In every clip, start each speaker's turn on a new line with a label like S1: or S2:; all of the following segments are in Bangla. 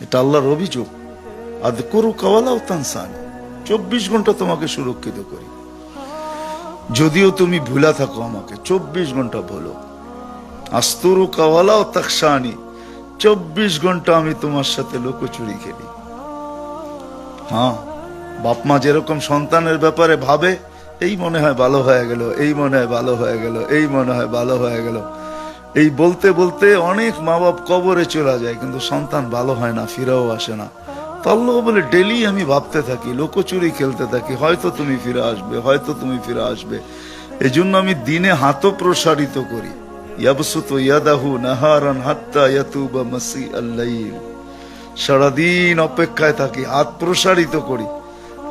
S1: এটা আল্লাহর অভিযোগ। আদ করু কাওয়ালাও তানসানি। চব্বিশ ঘণ্টা তোমাকে সুরক্ষিত করি। যদিও তুমি ভুলা থাকো আমাকে, চব্বিশ ঘণ্টা বলো। আস্তরু কাওয়ালাও তাকসানি চব্বিশ ঘণ্টা আমি তোমার সাথে লোকচুরি খেলি। হ্যাঁ বাপ মা যেরকম সন্তানের ব্যাপারে ভাবে, এই মনে হয় ভালো হয়ে গেল, এই মনে হয় ভালো হয়ে গেল, এই মনে হয় ভালো হয়ে গেল। এই বলতে বলতে অনেক মা বাপ কবরে চলে যায়, কিন্তু সন্তান ভালো হয় না, ফিরেও আসে না। তল্লো বলে ডেলি আমি ভাবতে থাকি লোকচুরি খেলতে থাকি, হয়তো তুমি ফিরে আসবে, হয়তো তুমি ফিরে আসবে। এই জন্য আমি দিনে হাতও প্রসারিত করি। সারাদিন অপেক্ষায় থাকি, হাত প্রসারিত করি।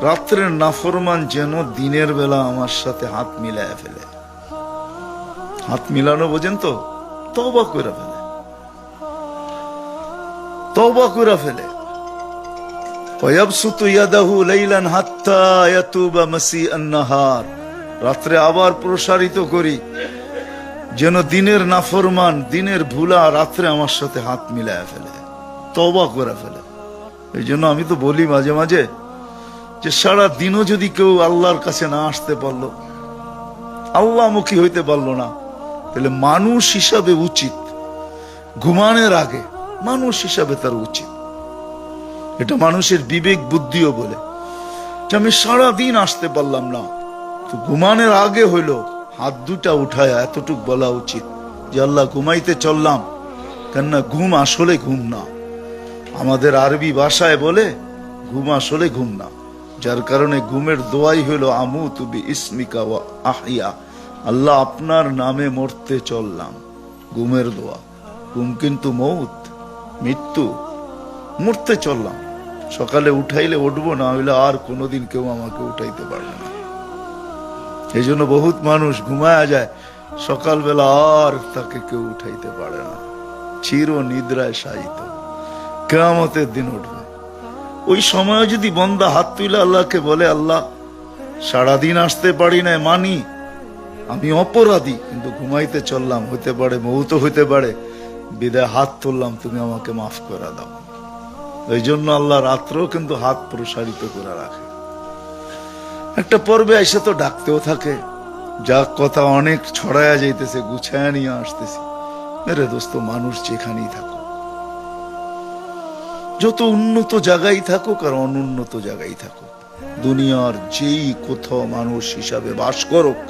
S1: রাত্রের নাফরমান যেন দিনের বেলা আমার সাথে হাত মিলায় ফেলে। হাত মিলানো বোঝেন তো? তবা করে ফেলে। তবা করে ফেলে। রাত্রে আবার প্রসারিত করি, যেন দিনের নাফরমান, দিনের ভুলা রাত্রে আমার সাথে হাত মিলায় ফেলে। তবা করে ফেলে। এই জন্য আমি তো বলি মাঝে মাঝে যে সারা দিনও যদি কেউ আল্লাহর কাছে না আসতে পারল আল্লাহমুখী হইতে পারল না। তাহলে মানুষ হিসাবে উচিত ঘুমানোর আগে মানুষ হিসাবে তার উচিত। এটা মানুষের বিবেক বুদ্ধিও বলে। যে আমি দিন আসতে পারলাম না। তো ঘুমানোর আগে হইল হাত দুটা উঠায় এতটুক বলা উচিত যে আল্লাহ ঘুমাইতে চললাম, কেননা ঘুম আসলে ঘুম না। আমাদের আরবি ভাষায় বলে, ঘুম আসলে ঘুম না। যার কারণে ঘুমের দোয়াই হইল আমু তুবি ইসমিকা ওয়া আহিয়া আল্লাহ আপনার নামে মরতে চললাম। গুমের দোয়া। গুম কিন্তু মৌত, মৃত্যু। মরতে চললাম। সকালে উঠাইলে উঠবো, না হইলে আর কোনোদিন কেউ আমাকে উঠাইতে পারবে না। এই জন্য বহুত মানুষ ঘুমায়া যায়, সকালবেলা আর তাকে কেউ উঠাইতে পারে না। চির নিদ্রায় শায়িত। কেয়ামতের দিন উঠবে। ওই সময় যদি বন্দা হাত তুলে আল্লাহকে বলে, আল্লাহ, সারাদিন আসতে পারি না মানি। আমি অপরাধী, কিন্তু ঘুমাইতে চললাম হতে পারে, মৌত হইতে পারে, বিদায় হাত তুললাম, তুমি আমাকে মাফ করে দাও। এই জন্য আল্লাহ রাত্রেও কিন্তু হাত প্রসারিত করে রাখে। একটা পর্বে এসে তো ডাকতেও থাকে, যা কথা অনেক ছড়ায়া যাইতেছে, গুছায়া নিয়ে আসতেছি। মেরে দোস্ত, মানুষ যেখানেই থাকো যত উন্নত জায়গায় থাকুক আর অনুন্নত জায়গায় থাকুক, দুনিয়ার যেই কোথাও মানুষ হিসাবে বাস করুক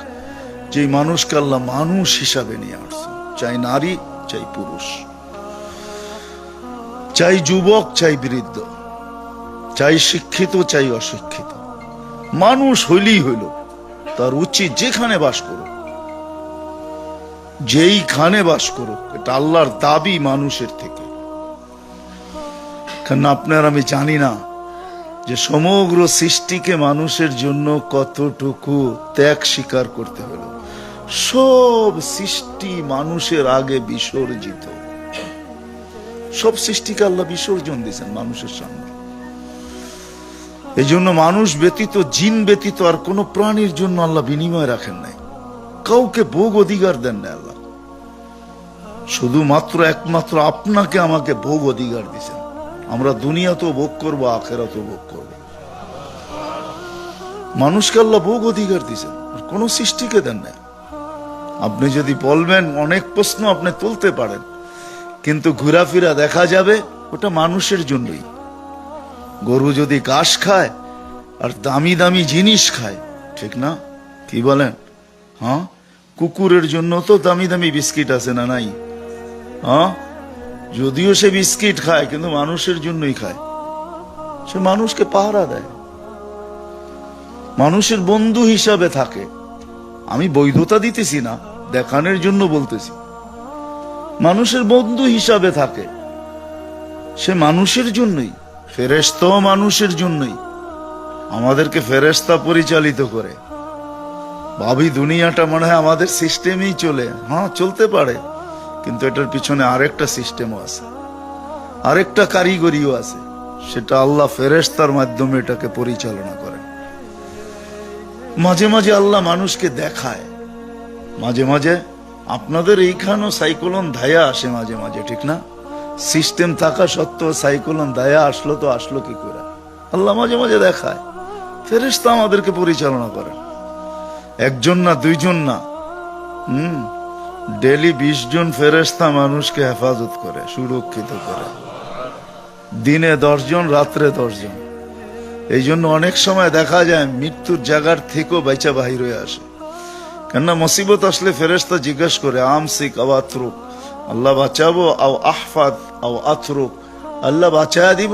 S1: যেই মানুষকে আল্লাহ মানুষ হিসাবে নিয়ে আসছে চাই নারী, চাই পুরুষ। চাই যুবক, চাই বৃদ্ধ। চাই শিক্ষিত, চাই অশিক্ষিত। মানুষ হইলেই হইল, তার উচিত যেখানে বাস করুক। যেইখানে বাস করুক, এটা আল্লাহর দাবি মানুষের থেকে। কারণ আপনার আমি জানি না যে সমগ্র সৃষ্টিকে মানুষের জন্য কতটুকু ত্যাগ স্বীকার করতে হলো। সব সৃষ্টি মানুষের আগে বিসর্জিত। সব সৃষ্টিকে আল্লাহ বিসর্জন দিয়েছেন মানুষের সামনে। এই জন্য মানুষ ব্যতীত, জিন ব্যতীত আর কোনো প্রাণীর জন্য আল্লাহ বিনিময় রাখেন নাই। কাউকে ভোগ অধিকার দেন না আল্লাহ। শুধুমাত্র একমাত্র আপনাকে আমাকে ভোগ অধিকার দিয়েছেন। আমরা দুনিয়াতেও ভোগ করব, আখেরাতেও ভোগ করব। মানুষকে আল্লাহ ভোগ অধিকার দিয়েছেন, আর কোনো সৃষ্টিকে দেন না আপনি যদি বলবেন, অনেক প্রশ্ন আপনি তুলতে পারেন, কিন্তু ঘোরাফেরা দেখা যাবে ওটা মানুষের জন্যই। গরু যদি ঘাস খায় আর দামি দামি জিনিস খায়, ঠিক না? কি বলেন? হ্যাঁ? কুকুরের জন্য তো দামি দামি বিস্কিট আছে না নাই? হ্যাঁ? যদিও সে বিস্কিট খায়, কিন্তু মানুষের জন্যই খায়। সে মানুষকে পাহারা দেয়। মানুষের বন্ধু হিসাবে থাকে। আমি বৈধতা দিতেছি না। দেখানোর জন্য বলতেছি। মানুষের বন্ধু হিসাবে থাকে। সে মানুষের জন্যই ফেরেস্তাও মানুষের জন্যই আমাদেরকে ফেরেস্তা পরিচালিত করে। ভাবি, দুনিয়াটা মনে হয় আমাদের সিস্টেমেই চলে। হ্যাঁ চলতে পারে, কিন্তু এটার পিছনে আরেকটা সিস্টেমও আছে। আরেকটা কারিগরিও আছে। সেটা আল্লাহ ফেরেস্তার মাধ্যমে এটাকে পরিচালনা করেন। মাঝে মাঝে আল্লাহ মানুষকে দেখায়। মাঝে মাঝে আপনাদের এইখানেও সাইক্লোন ধায়া আসে মাঝে মাঝে, ঠিক না? সিস্টেম থাকা সত্ত্বেও সাইক্লোন দায়া আসলো তো আসলো কি করে? আল্লাহ মাঝে মাঝে দেখায়। ফেরেশতা আমাদেরকে পরিচালনা করেন। একজন না দুইজন না, হুম? ডেলি বিশ জন ফেরেশতা মানুষকে হেফাজত করে, সুরক্ষিত করে। দিনে দশজন রাত্রে দশজন এই জন্য অনেক সময় দেখা যায় মৃত্যুর জায়গার থেকেও বেচা বাহির হয়ে আসে। কেননা মুসিবত আসলে ফেরেশতা জিজ্ঞেস করে, আমসিক আও আথরুক আল্লাহ বাঁচাবো আও আহফাদ আও আতরুক। আল্লাহ বাঁচায়া দিব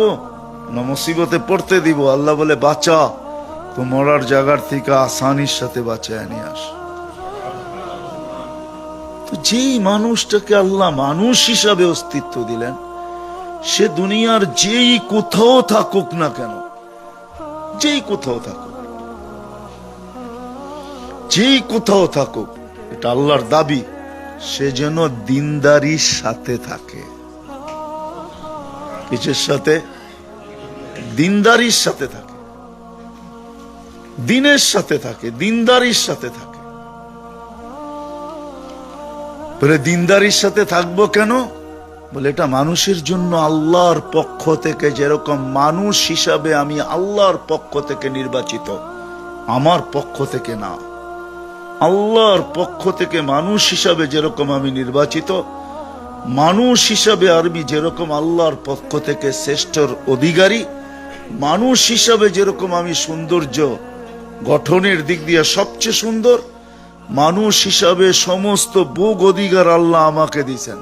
S1: না মুসিবতে পড়তে দিব? আল্লাহ বলে, বাঁচা, তো মরার জায়গার থেকে আসানির সাথে বাঁচায় নিয়ে আস। তো যেই মানুষটাকে আল্লাহ মানুষ হিসাবে অস্তিত্ব দিলেন, সে দুনিয়ার যেই কোথাও থাকুক না কেন, যেই কোথাও থাকুক যেই কোথাও থাকুক, এটা আল্লাহর দাবি, সে যেন দিনদারির সাথে থাকে। কিসের সাথে? দিনদারির সাথে থাকে। দিনের সাথে থাকে, দিনদারির সাথে থাকে। বলে, দিনদারির সাথে থাকব কেন? বলে, এটা মানুষের জন্য আল্লাহর পক্ষ থেকে যেরকম মানুষ হিসাবে আমি আল্লাহর পক্ষ থেকে নির্বাচিত, আমার পক্ষ থেকে না। আল্লাহর পক্ষ থেকে মানুষ হিসাবে যেরকম আমি নির্বাচিত, মানুষ হিসাবে আরবি যেরকম আল্লাহর পক্ষ থেকে শ্রেষ্ঠর অধিকারী, মানুষ হিসাবে যেরকম আমি সৌন্দর্য গঠনের দিক দিয়ে সবচেয়ে সুন্দর, মানুষ হিসাবে সমস্ত ভোগ অধিকার আল্লাহ আমাকে দিয়েছেন।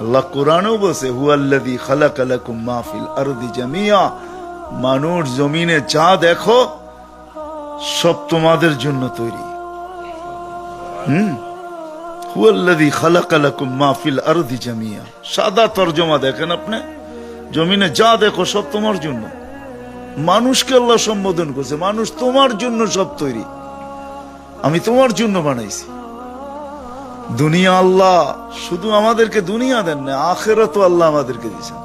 S1: আল্লাহ কোরআনও বসে হুয়াল্লাদি খালাকালাকুম মাহফিল আরদি জামিয়া মানুষ জমিনে যা দেখো সব তোমাদের জন্য তৈরি। হুম। হুয়াল্লাদি খালাকালাকুম মাহফিল আরদি জামিয়া। সাদা তর্জমা দেখেন আপনি। জমিনে যা দেখো সব তোমার জন্য। মানুষকে আল্লাহ সম্বোধন করছে, মানুষ তোমার জন্য সব তৈরি। আমি তোমার জন্য বানাইছি। দুনিয়া আল্লাহ শুধু আমাদেরকে দুনিয়া দেন না আখেরা তো আল্লাহ আমাদেরকে দিয়েছেন।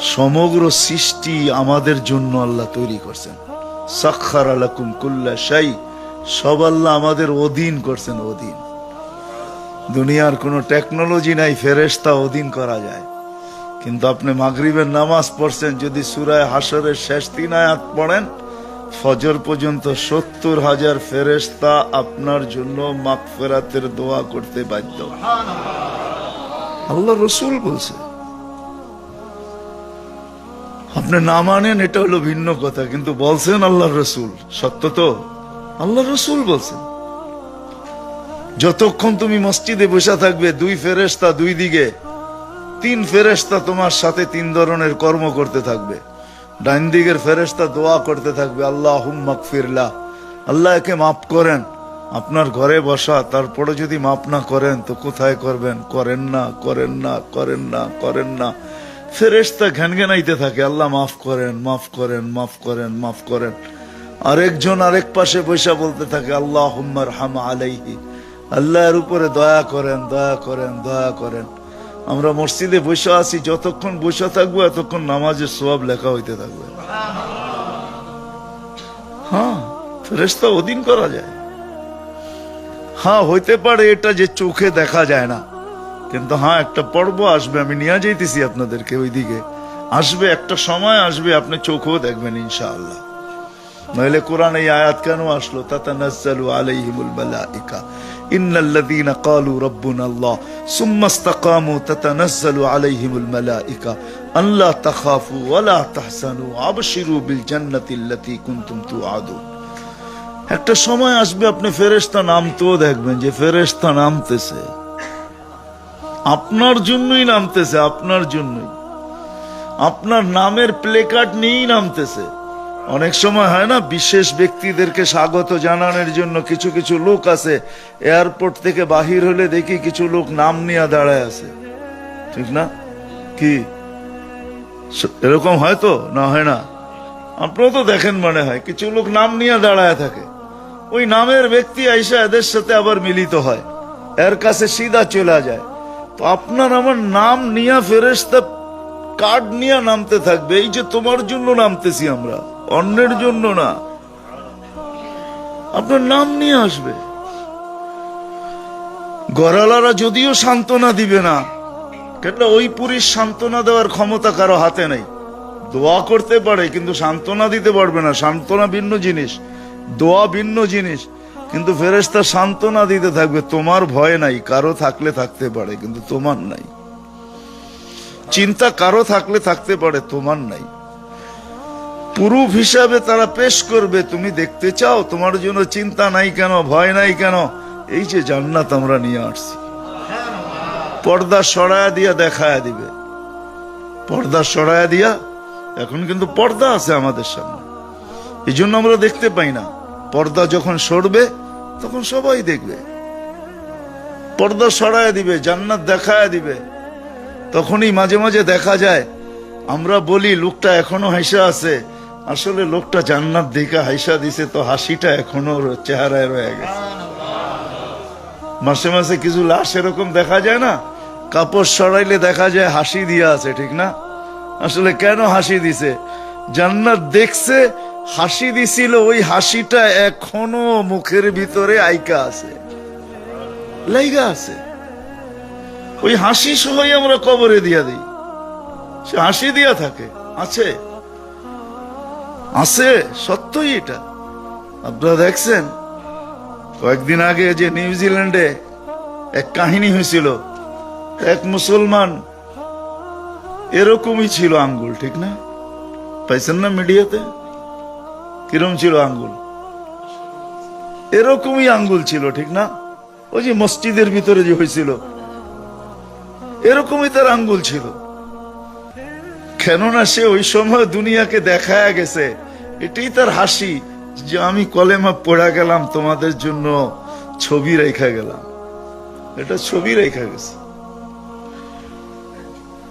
S1: সমগ্র সৃষ্টি আমাদের জন্য আল্লাহ তৈরি করছেন। সাক্ষার আলাকুম কুল্লা শাই সব আল্লাহ আমাদের অধীন করছেন, অধীন। দুনিয়ার কোনো টেকনোলজি নাই, ফেরেশতা অধীন করা যায়। কিন্তু আপনি মাগরিবের নামাজ পড়ছেন, যদি সুরায় হাসরের শেষ তিন আয়াত পড়েন, ফজর পর্যন্ত সত্তর হাজার ফেরেশতা আপনার জন্য মাগফেরাতের দোয়া করতে বাধ্য। আল্লাহ রসুল বলছে, আপনি না মানেন, এটা হলো ভিন্ন কথা, কিন্তু বলছেন আল্লাহ রসুল, সত্য তো? আল্লাহ রসুল বলছেন, যতক্ষণ তুমি মসজিদে বসে থাকবে, দুই ফেরেশতা দুই দিকে, তিন ফেরেশতা তোমার সাথে তিন ধরনের কর্ম করতে থাকবে। ডাইন দিকের ফেরেশতা দোয়া করতে থাকবে আল্লাহ হুম্মাক ফিরলা আল্লাহ একে মাফ করেন, আপনার ঘরে বসা, তারপরে যদি মাফ না করেন, তো কোথায় করবেন? করেন না করেন না করেন না করেন না। ফেরেশতা ঘ্যানঘ্যানাইতে থাকে, আল্লাহ মাফ করেন মাফ করেন মাফ করেন মাফ করেন। আরেকজন আরেক পাশে বৈশা বলতে থাকে আল্লাহ হুম্মার হাম আলাইহি। আল্লাহর উপরে দয়া করেন দয়া করেন দয়া করেন। আমরা মসজিদে বসে আছি, যতক্ষণ বসে থাকব, এতক্ষণ নামাজের সব লেখা হইতে থাকবে। হ্যাঁ ফেরেস্তা অধীন করা যায়। হ্যাঁ হইতে পারে এটা যে চোখে দেখা যায় না। কিন্তু হ্যাঁ একটা পর্ব আসবে, আমি নিয়ে যাইতেছি আপনাদেরকে ওইদিকে। আসবে, একটা সময় আসবে, আপনি চোখেও দেখবেন ইনশাআল্লাহ। নইলে কোরআন এই আয়াত কেন আসলো তাতানাজ্জালু আলাইহিমুল মালাইকা ইন্নাল্লাযীনা ক্বালু রাব্বুনা আল্লাহ সুম্মা ইসতাকামু তাতানাজ্জালু আলাইহিমুল মালাইকা আল্লা তাখাফু ওয়া লা তাহসানু আবশিরু বিল জান্নাতিল্লাতী কুনতুম তুআদুন একটা সময় আসবে আপনি ফেরেশতা নামতেও দেখবেন যে ফেরেশতা নামতেছে। আপনার জন্যই নামতেছে, আপনার জন্যই। আপনার নামের প্লে কার্ড নিয়েই নামতেছে। অনেক সময় হয় না, বিশেষ ব্যক্তিদেরকে স্বাগত জানানোর জন্য কিছু কিছু লোক আছে, এয়ারপোর্ট থেকে বাহির হলে দেখি কিছু লোক নাম নিয়ে দাঁড়ায় আছে। ঠিক না? কি? এরকম হয় তো? না, হয় না? আপনারা তো দেখেন মনে হয়, কিছু লোক নাম নিয়ে দাঁড়ায় থাকে। ওই নামের ব্যক্তি আইসা এদের সাথে আবার মিলিত হয়, এর কাছে সিধা চলে যায়। তো আপনার আমার নাম নিয়ে ফেরেস্তা কার্ড নিয়ে নামতে থাকবে, এই যে তোমার জন্য নামতেছি আমরা। অন্যের জন্য না। আপনার নাম নিয়ে আসবে। গড়ালারা যদিও সান্ত্বনা দিবে না কেন ওই পুরীর সান্ত্বনা দেওয়ার ক্ষমতা কারও হাতে নেই। দোয়া করতে পারে, কিন্তু সান্ত্বনা দিতে পারবে না। সান্ত্বনা ভিন্ন জিনিস, দোয়া ভিন্ন জিনিস, কিন্তু ফেরেশতা সান্ত্বনা দিতে থাকবে। তোমার ভয় নাই, কারও থাকলে থাকতে পারে, কিন্তু তোমার নাই। চিন্তা কারও থাকলে থাকতে পারে, তোমার নাই। পুরুষ হিসাবে তারা পেশ করবে। তুমি দেখতে চাও, তোমার জন্য চিন্তা নাই কেন, ভয় নাই কেন? এই যে জান্নাত আমরা নিয়ে আসছি। পর্দা সরায়া দিয়া দেখায় দিবে। পর্দা সরায়া দিয়া, এখন কিন্তু পর্দা আছে আমাদের সামনে। এই জন্য আমরা দেখতে পাই না। পর্দা যখন সরবে, তখন সবাই দেখবে। পর্দা সরায়া দিবে, জান্নাত দেখায়া দিবে। তখনই মাঝে মাঝে দেখা যায়, আমরা বলি, লোকটা এখনও হাসা আছে। আসলে লোকটা জান্নাত দেখে হাসা দিছে তো হাসিটা এখনও চেহারায় রয়ে গেছে। মাসে মাসে কিছু লাশ এরকম দেখা যায় না? কাপড় সরাইলে দেখা যায় হাসি দিয়া আছে, ঠিক না? আসলে কেন হাসি দিছে? জান্নাত দেখছে, হাসি দিছিল, ওই হাসিটা এখনও মুখের ভিতরে আইকা আছে। লাইগা আছে। ওই হাসি সহই আমরা কবরে দিয়া দিই। সে হাসি দিয়া থাকে। আছে। আছে, সত্যই এটা। আপনারা দেখছেন, কয়েকদিন আগে যে নিউজিল্যান্ডে এক কাহিনী হয়েছিল, এক মুসলমান, এরকমই ছিল আঙ্গুল, ঠিক না? পাইছেন না মিডিয়াতে? কিরম ছিল আঙ্গুল? এরকমই আঙ্গুল ছিল, ঠিক না? ওই যে মসজিদের ভিতরে যে হয়েছিল, এরকমই তার আঙ্গুল ছিল। কেননা সে ওই সময় দুনিয়াকে দেখায় গেছে এটাই তার হাসি যে আমি কলেমা পড়া গেলাম, তোমাদের জন্য ছবি রেখা গেলাম। এটা ছবি রেখা গেছে।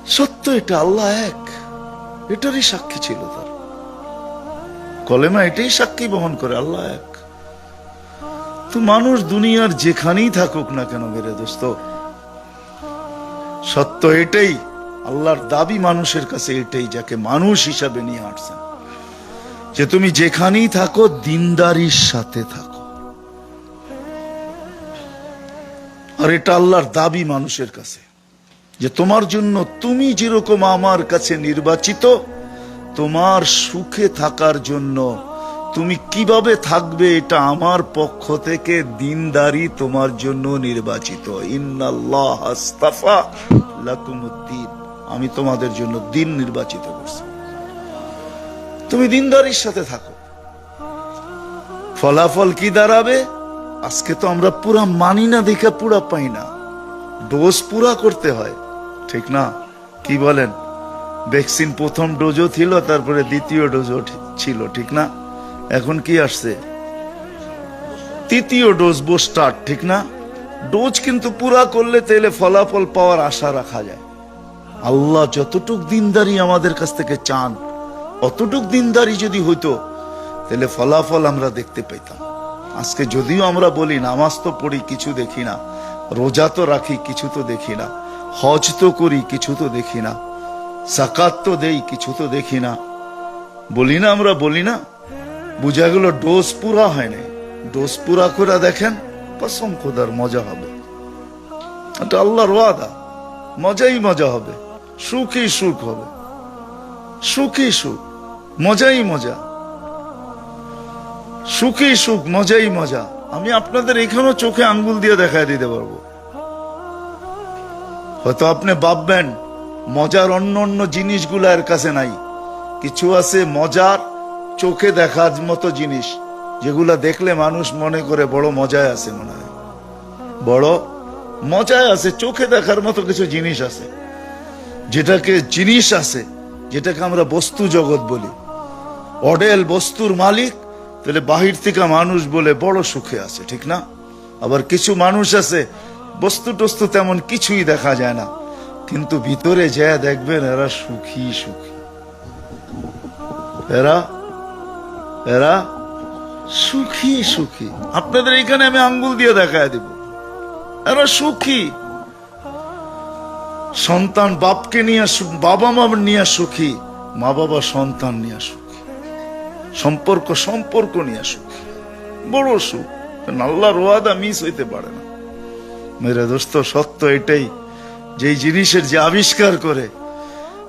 S1: সত্য এটা, আল্লাহ এক। এটারই সাক্ষী ছিল তার। কলেমা এটাই সাক্ষী বহন করে, আল্লাহ এক। তো মানুষ দুনিয়ার যেখানেই থাকুক না কেন বেরে দোস্ত? সত্য এটাই, আল্লাহর দাবি মানুষের কাছে এটাই, যাকে মানুষ হিসাবে নিয়ে আসছেন যে তুমি যেখানেই থাকো, দিনদারির সাথে থাকো। আর এটা আল্লাহর দাবি মানুষের কাছে, যে তোমার জন্য তুমি যেরকম আমার কাছে নির্বাচিত, তোমার সুখে থাকার জন্য তুমি কীভাবে থাকবে এটা আমার পক্ষ থেকে দিনদারি তোমার জন্য নির্বাচিত। ইন্নাল্লাহ লাকুমুদ্দিন। আমি তোমাদের জন্য দিন নির্বাচিত করছি। তুমি দিনদারির সাথে থাকো। ফলাফল কি দাঁড়াবে? আজকে তো আমরা পুরা মানি না, দেখে পুরা পাই না। ডোজ পুরা করতে হয়, ঠিক না? কি বলেন? ভ্যাকসিন প্রথম ডোজও ছিল, তারপরে দ্বিতীয় ডোজও ছিল, ঠিক না? এখন কি আসছে? তৃতীয় ডোজ বুস্টার ঠিক না? ডোজ কিন্তু পুরা করলে তাহলে ফলাফল পাওয়ার আশা রাখা যায়। আল্লাহ যতটুক দিনদারি আমাদের কাছ থেকে চান অতটুক দিনদারি যদি হইতো, তাহলে ফলাফল আমরা দেখতে পেতাম আজকে যদিও আমরা বলি, নামাজ তো পড়ি, কিছু দেখি না। রোজা তো রাখি, কিছু তো দেখি না। হজ তো করি, কিছু তো দেখি না। সাকাত তো দেই, কিছু তো দেখি না। বলি না আমরা, বলি না। বুঝা গেল, ডোজ পুরা হয় নাই। ডোজ পুরা করে দেখেন, কসম খোদার, মজা হবে। এটা আল্লাহর ওয়াদা। মজাই মজা হবে। সুখই সুখ হবে। সুখই সুখ। মজাই মজা। সুখই সুখ, মজাই মজা। আমি আপনাদের এখানেও চোখে আঙ্গুল দিয়ে দেখায় দিতে পারব। হয়তো আপনি ভাববেন, মজার অন্য অন্য জিনিসগুলো এর কাছে নাই। কিছু আছে মজার, চোখে দেখার মতো জিনিস, যেগুলা দেখলে মানুষ মনে করে বড় মজায় আছে মনে হয়। বড় মজায় আছে, চোখে দেখার মতো কিছু জিনিস আছে। যেটাকে জিনিস আছে, যেটাকে আমরা বস্তু জগৎ বলি। অডেল বস্তুর মালিক, তাহলে বাহির থেকে মানুষ বলে বড় সুখে আছে, ঠিক না? আবার কিছু মানুষ আছে, বস্তু টস্তু তেমন কিছুই দেখা যায় না, কিন্তু ভিতরে যা দেখবেন এরা সুখী সুখী। এরা এরা সুখী সুখী। আপনাদের এখানে আমি আঙ্গুল দিয়ে দেখায় দিব। এরা সুখী। সন্তান বাপকে নিয়ে বাবা মা নিয়ে সুখী মা বাবা সন্তান নিয়ে সুখী। সম্পর্ক সম্পর্ক নিয়ে সুখী বড় সুখ। আল্লাহর ওয়াদা মিস হইতে পারে না। মেরে দোস্ত, সত্য এটাই। যেই জিনিসের যে আবিষ্কার করে,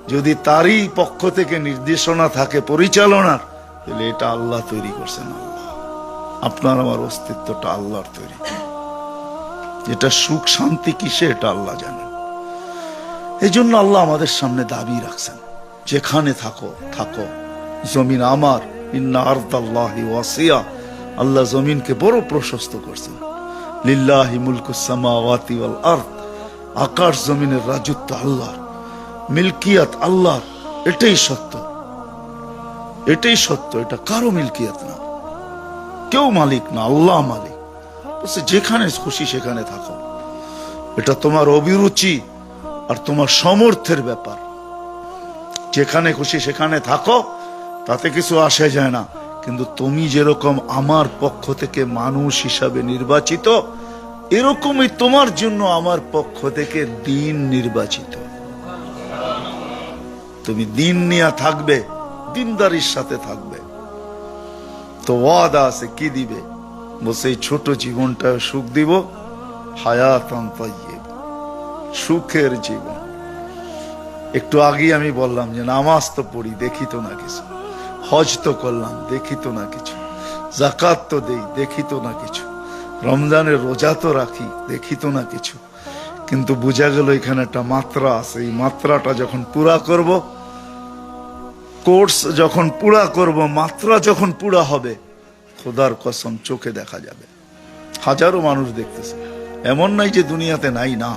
S1: যদি তারই পক্ষ থেকে নির্দেশনা থাকে, পরিচালনার, তাহলে এটা আল্লাহ তৈরি করছেন আল্লাহ। আপনার আমার অস্তিত্বটা আল্লাহর তৈরি। এটা সুখ, শান্তি কিসে, এটা আল্লাহ জানেন। এই জন্য আল্লাহ আমাদের সামনে দাবি রাখছেন। যেখানে থাকো থাকো। জমিন আমার আল্লাহ জমিনকে বড় প্রশস্ত করছেন। লিল্লাহি ওয়াল আরদ। আকাশ জমিনের রাজত্ব আল্লাহর। আল্লাহর। এটাই সত্য। এটাই সত্য। এটা কারও না। কেউ মালিক না, আল্লাহ মালিক। যেখানে খুশি সেখানে থাকো। এটা তোমার অভিরুচি আর তোমার সমর্থের ব্যাপার। যেখানে খুশি সেখানে থাকো। তাতে কিছু আসে যায় না। কিন্তু তুমি যেরকম আমার পক্ষ থেকে মানুষ হিসাবে নির্বাচিত, এরকমই তোমার জন্য আমার পক্ষ থেকে দিন নির্বাচিত। তুমি দিন নিয়ে থাকবে, দিনদারির সাথে থাকবে। তো ওয়াদা আছে, কি দিবে? বলছে, এই ছোট জীবনটা সুখ দিব তাইয়্যিব। সুখের জীবন। একটু আগে আমি বললাম যে, নামাজ তো পড়ি, দেখি তো না কিছু। হজ তো করলাম, দেখি তো না কিছু। জাকাত তো দেই, দেখি তো না কিছু। রমজানের রোজা তো রাখি, দেখি তো না কিছু। কিন্তু বোঝা গেল এখানে একটা মাত্রা আছে। এই মাত্রাটা যখন পুরা করব, কোর্স যখন পুরা করব, মাত্রা যখন পুরা হবে, খোদার কসম চোখে দেখা যাবে। হাজারো মানুষ দেখতেছে। এমন নাই যে দুনিয়াতে নাই, না,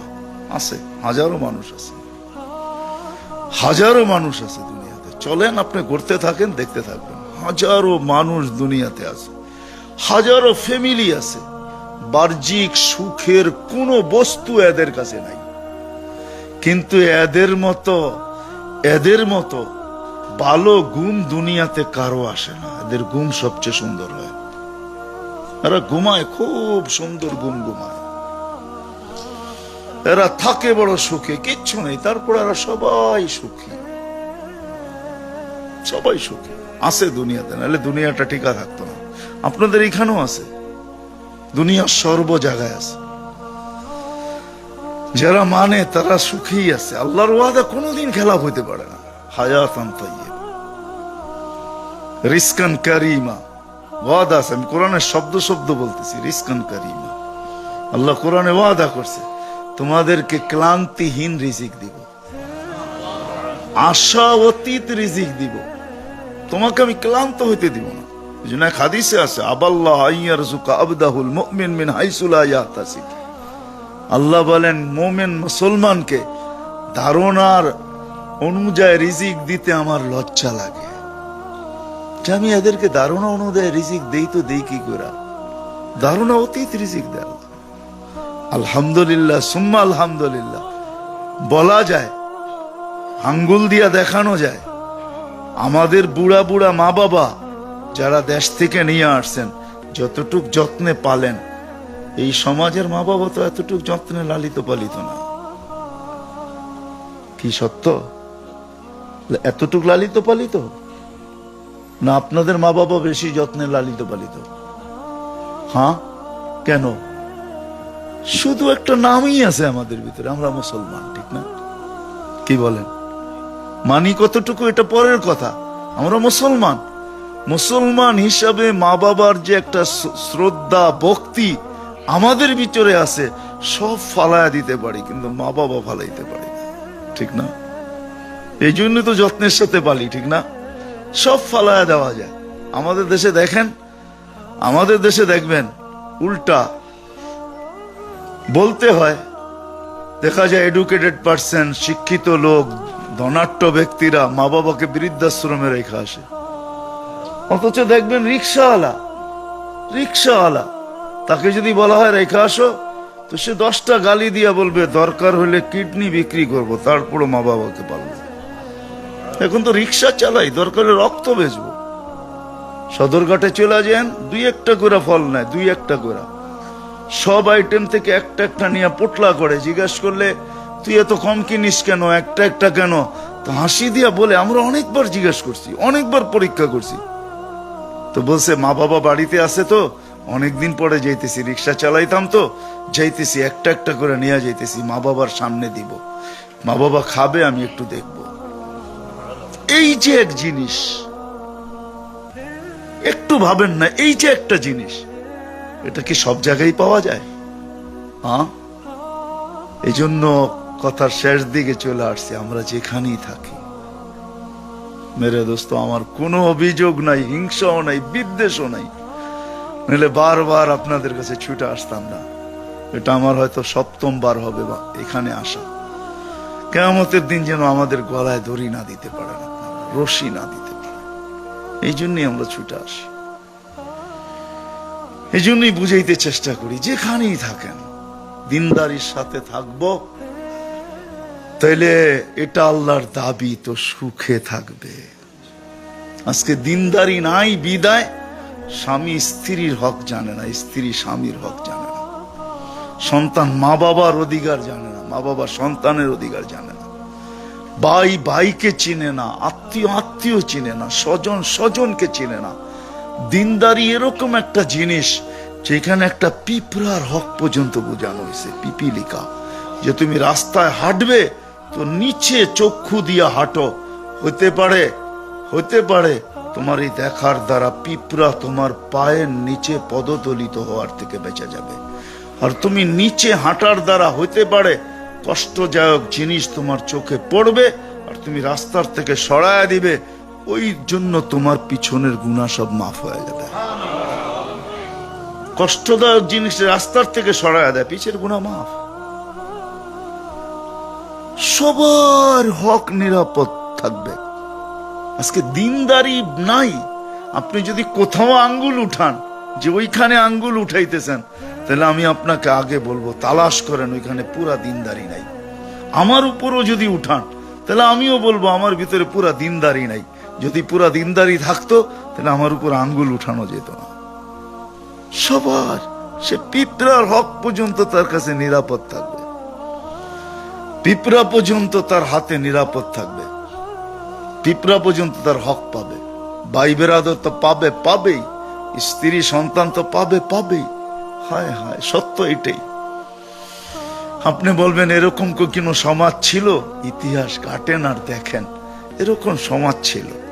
S1: আছে। হাজারো মানুষ আছে। হাজারো মানুষ আছে চলেন, আপনি ঘুরতে থাকেন, দেখতে থাকবেন। হাজারো মানুষ দুনিয়াতে আছে। হাজারো ফ্যামিলি আছে। বাহ্যিক সুখের কোনো বস্তু এদের কাছে নাই। কিন্তু এদের মতো এদের মতো ভালো গুম দুনিয়াতে কারও আসে না। এদের গুম সবচেয়ে সুন্দর হয়। এরা ঘুমায়, খুব সুন্দর গুম ঘুমায়। এরা থাকে বড় সুখে, কিচ্ছু নেই। তারপর এরা সবাই সুখী। সবাই সুখী। আছে দুনিয়াতে, নাহলে দুনিয়াটা টিকা থাকতো না। আপনাদের এখানেও আছে। দুনিয়ার সর্ব জায়গায় আছে। যারা মানে তারা সুখী আছে। আল্লাহর ওয়াদা কোনোদিন খেলাপ হইতে পারে না। হায়াতান তাইয়্যিব। রিস্কান কারিমা। ওয়াদা আছে। আমি কোরআনের শব্দ শব্দ বলতেছি, রিস্কান কারিমা। আল্লাহ কোরআনে ওয়াদা করছে, তোমাদেরকে ক্লান্তিহীন রিজিক দিব। আশা অতীত রিজিক দিব। তোমাকে আমি ক্লান্ত হইতে দিব না। জন্য এক হাদিসে আছে, আবাল্লাহ আইয়ার জুকা আবদাহুল মুমিন মিন হাইসুলা ইয়াহতাসিব। আল্লাহ বলেন, মোমেন মুসলমানকে ধারণার অনুযায়ী রিজিক দিতে আমার লজ্জা লাগে। যে আমি এদেরকে ধারণা অনুযায়ী রিজিক দেই তো দেই কি করে ধারণা অতীত রিজিক দেয় আলহামদুলিল্লাহ, সুম্মা আলহামদুলিল্লাহ। বলা যায়, আঙ্গুল দিয়া দেখানো যায়। আমাদের বুড়া বুড়া মা বাবা যারা দেশ থেকে নিয়ে আসছেন, যতটুক যত্নে পালেন, এই সমাজের মা বাবা তো এতটুক যত্নে লালিত পালিত না। কি সত্য? এতটুক লালিত পালিত? না আপনাদের মা বাবা বেশি যত্নে লালিত পালিত? হ্যাঁ? কেন? শুধু একটা নামই আছে আমাদের ভিতরে, আমরা মুসলমান, ঠিক না? কি বলেন? মানি কতটুকু, এটা পরের কথা। আমরা মুসলমান। মুসলমান হিসাবে মা বাবার যে একটা শ্রদ্ধা, ভক্তি আমাদের ভিতরে আছে, সব ফালায়া দিতে পারি, কিন্তু মা বাবা ফালাইতে পারি ঠিক না? এই জন্য তো যত্নের সাথে পালি, ঠিক না? সব ফালায়া দেওয়া যায়। আমাদের দেশে দেখেন, আমাদের দেশে দেখবেন, উল্টা। বলতে হয়, দেখা যায় এডুকেটেড পার্সন শিক্ষিত লোক ধনাঢ্য ব্যক্তিরা মা বাবাকে বৃদ্ধাশ্রমে রেখে আসে। অথচ দেখবেন রিক্সাওয়ালা রিক্সাওয়ালা, তাকে যদি বলা হয় রেখে আসো, তো সে দশটা গালি দিয়া বলবে, দরকার হলে কিডনি বিক্রি করব, তারপরও মা বাবাকে পালবো। এখন তো রিক্সা চালাই, দরকার হলে রক্ত বেচবো। সদরঘাটে চলে যান, দুই একটা করে ফল নেয়, দুই একটা করে। সব আইটেম থেকে একটা একটা নিয়ে পোটলা করে, জিজ্ঞেস করলে তুই এত কম কিনিস কেন? একটা একটা কেন? তো হাসি দিয়া বলে, আমরা অনেকবার জিজ্ঞেস করছি, অনেকবার পরীক্ষা করছি। তো বলছে, মা বাবা বাড়িতে আছে তো, অনেকদিন পরে যাইতেছি, রিক্সা চালাইতাম তো, যাইতেছি, একটা একটা করে নিয়ে যাইতেছি, মা বাবার সামনে দিব। মা বাবা খাবে, আমি একটু দেখব। এই যে এক জিনিস, একটু ভাবেন না, এই যে একটা জিনিস, এটা কি সব জায়গায় পাওয়া যায়? হ্যাঁ এই জন্য কথার শেষ দিকে চলে আসছি, আমরা যেখানেই থাকি। মেরে দোস্ত, আমার কোনো অভিযোগ নাই, হিংসাও নাই, বিদ্বেষও নাই। নাহলে বারবার আপনাদের কাছে ছুটে আসতাম না। এটা আমার হয়তো সপ্তম বার হবে বা এখানে আসা। কেমতের দিন যেন আমাদের গলায় দড়ি না দিতে আপনারা, রশি না দিতে পারেন। এই জন্যই আমরা ছুটে আসি। এই জন্যই বুঝাইতে চেষ্টা করি, যেখানেই থাকেন, দিনদারির সাথে থাকব। তাইলে এটা আল্লাহর দাবি তো সুখে থাকবে। আজকে দিনদারি নাই, বিদায়। স্বামী স্ত্রীর হক জানে না, স্ত্রী স্বামীর হক জানে না। সন্তান মা বাবার অধিকার জানে না মা বাবা সন্তানের অধিকার জানে না। ভাই ভাইকে চিনে না, আত্মীয় আত্মীয় চিনে না, স্বজন স্বজনকে চিনে না। দিনদারি এরকম একটা জিনিস যেখানে একটা পিঁপড়ার হক পর্যন্ত বোঝানো হয়েছে, পিপিলিকা। যে তুমি রাস্তায় হাঁটবে তো নিচে চক্ষু দিয়া হাঁটো। হতে পারে হতে পারে তোমার এই দেখার দ্বারা পিঁপড়া তোমার পায়ের নিচে পদতলিত হওয়ার থেকে বেঁচে যাবে। আর তুমি নিচে হাঁটার দ্বারা হতে পারে কষ্টদায়ক জিনিস তোমার চোখে পড়বে আর তুমি রাস্তার থেকে সরায় দিবে, ওই জন্য তোমার পিছনের গুণা সব মাফ হয়ে যাবে। কষ্টদায়ক জিনিস রাস্তার থেকে সরায় দেয়, পিছের গুণা মাফ। সবার হক নিরাপদ থাকবে। আজকে দিনদারি নাই। আপনি যদি কোথাও আঙ্গুল উঠান, যে ওইখানে আঙ্গুল উঠাইতেছেন, তাহলে আমি আপনাকে আগে বলব, তালাশ করেন, ওইখানে পুরা দিনদারি নাই। আমার উপরও যদি উঠান, তাহলে আমিও বলব, আমার ভিতরে পুরা দিনদারি নাই। যদি পুরা দিনদারি থাকতো, তাহলে আমার উপর আঙ্গুল উঠানো যেত না। সবার, সে পিঁপড়ার হক পর্যন্ত তার কাছে নিরাপদ থাকবে। পিঁপড়া পর্যন্ত তার হাতে নিরাপদ থাকবে। পিঁপড়া পর্যন্ত তার হক পাবে। বাইবের আদর তো পাবে, পাবেই। স্ত্রী সন্তান তো পাবে, পাবেই। হায় হায়, সত্য এটাই। আপনি বলবেন, এরকম কোনো সমাজ ছিল? ইতিহাস কাটেন আর দেখেন, এরকম সমাজ ছিল।